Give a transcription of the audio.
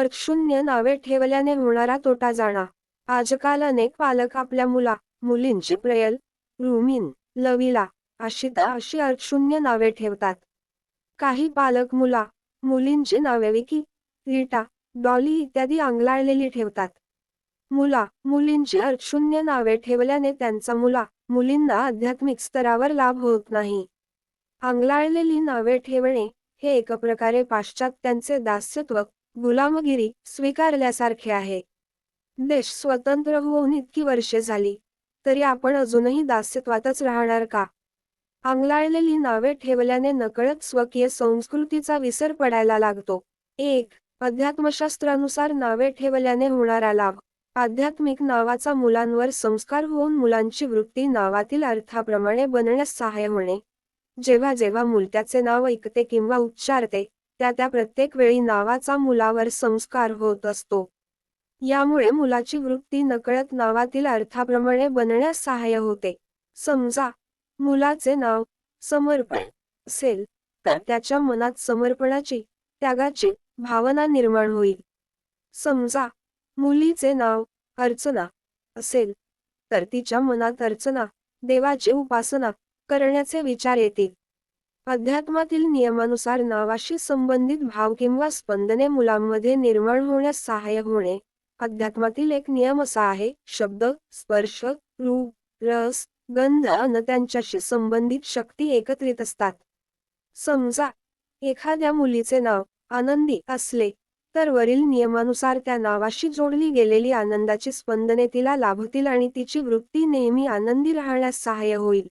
अर्थशून्य नावे ठेवल्याने होणारा तोटा जाणा. आजकाल अनेक पालक आपल्या मुला मुलींची प्रयल रुमिन लविला आशिता अशी अर्थशून्य नावे ठेवतात. काही पालक मुला मुलींची नावे विकी रिटा डॉली इत्यादी आंगलाळलेली ठेवतात. मुला मुलींची अर्थशून्य नावे ठेवल्याने त्यांचा मुला मुलींना आध्यात्मिक स्तरावर लाभ होत नाही. आंगलाळलेली नावे ठेवणे हे एक प्रकारे पाश्चात्यांचे दास्यत्व गुलामगिरी स्वीकारल्यासारखे आहे. देश स्वतंत्र होऊन इतकी वर्षे झाली तरी आपण अजूनही दास्यत्वातच राहणार का? आंगलाळलेली नावे ठेवल्याने नकळत स्वकीय संस्कृतीचा विसर पडायला लागतो. एक अध्यात्मशास्त्रानुसार नावे ठेवल्याने होणारा लाभ. आध्यात्मिक नावाचा मुलांवर संस्कार होऊन मुलांची वृत्ती नावातील अर्थाप्रमाणे बनण्यास सहाय्य होणे. जेव्हा जेव्हा मूल त्याचे नाव ऐकते किंवा उच्चारते त्या त्या प्रत्येक वेळी नावाचा मुलावर संस्कार होत असतो. यामुळे मुलाची वृत्ती नकळत नावातील अर्थाप्रमाणे बनण्यास सहाय्य होते. समजा मुलाचे नाव समर्पण असेल तर त्याच्या मनात समर्पणाची त्यागाची भावना निर्माण होईल. समजा मुलीचे नाव अर्चना असेल तर तिच्या मनात अर्चना देवाची उपासना करण्याचे विचार येतील. अध्यात्मातील नियमानुसार नावाशी संबंधित भाव किंवा स्पंदने मुलांमध्ये निर्माण होण्यास सहाय्य होणे. अध्यात्मातील एक नियम असा आहे शब्द स्पर्श रूप रस गंध अन त्यांच्याशी संबंधित शक्ती एकत्रित असतात. समजा एखाद्या मुलीचे नाव आनंदी असले तर वरील नियमानुसार त्या नावाशी जोडली गेलेली आनंदाची स्पंदने तिला लाभतील आणि तिची वृत्ती नेहमी आनंदी राहण्यास सहाय्य होईल.